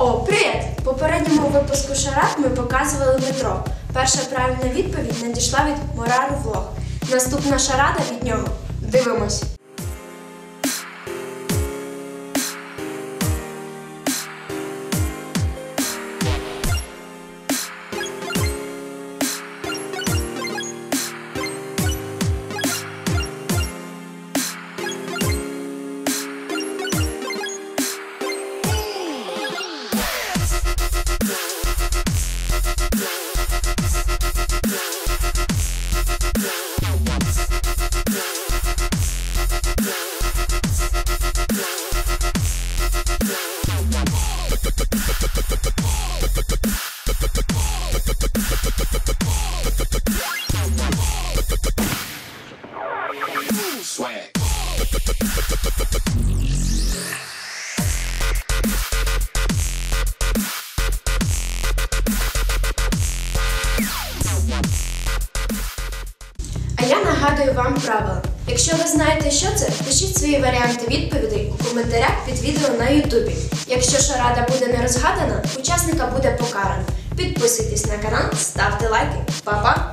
О, привіт! В попередньому випуску шарат ми показували метро. Перша правильна відповідь надійшла від Морару Влог. Наступна шарада від нього. Дивимось. А я нагадую вам правила. Якщо ви знаєте, що це, пишіть свої варіанти відповідей у коментарях під відео на Ютубі. Якщо шарада буде не розгадана, учасника буде покарано. Підписуйтесь на канал, ставте лайки. Па-па!